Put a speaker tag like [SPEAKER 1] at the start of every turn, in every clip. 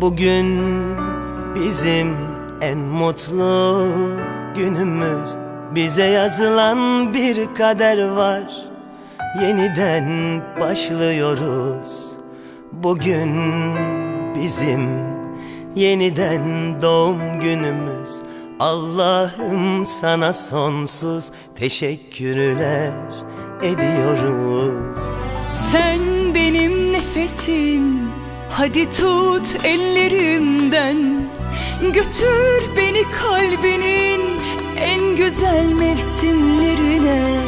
[SPEAKER 1] Bugün bizim en mutlu günümüz. Bize yazılan bir kader var. Yeniden başlıyoruz. Bugün bizim yeniden doğum günümüz. Allah'ım sana sonsuz teşekkürler ediyoruz.
[SPEAKER 2] Sen benim nefesim Hadi tut ellerimden Götür beni kalbinin en güzel mevsimlerine.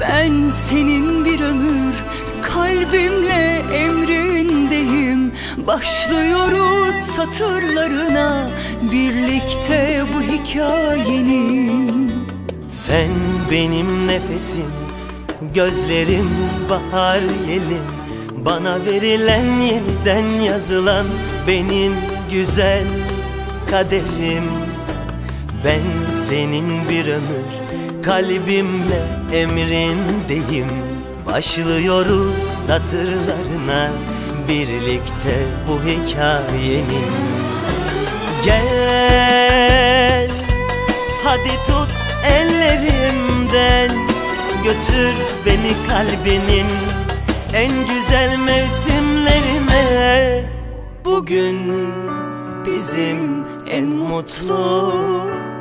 [SPEAKER 2] Ben senin bir ömür kalbimle emrindeyim. Başlıyoruz satırlarına birlikte bu hikayenin.
[SPEAKER 1] Sen benim nefesim, gözlerim bahar yelim Bana verilen yeniden yazılan benim güzel kaderim. Ben senin bir ömür kalbimle emrindeyim. Başlıyoruz satırlarına birlikte bu hikayenin. Gel Hadi tut ellerimden Götür beni kalbinin En güzel mevsimlerine. Bugün bizim en mutlu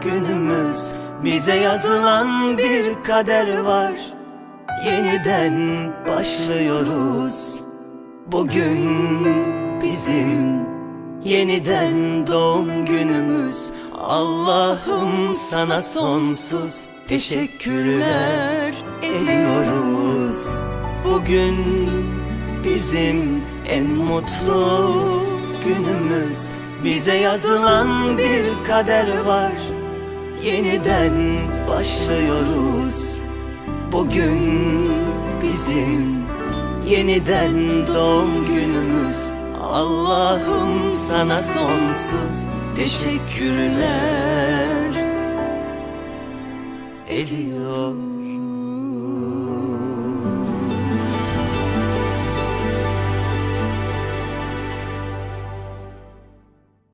[SPEAKER 1] günümüz. Bize yazılan bir kader var. Yeniden başlıyoruz. Bugün bizim yeniden doğum günümüz. Allah'ım sana sonsuz teşekkürler ediyoruz Bugün bizim en mutlu günümüz. Bize yazılan bir kader var. Yeniden başlıyoruz. Bugün bizim yeniden doğum günümüz. Allah'ım sana sonsuz teşekkürler. Ediyor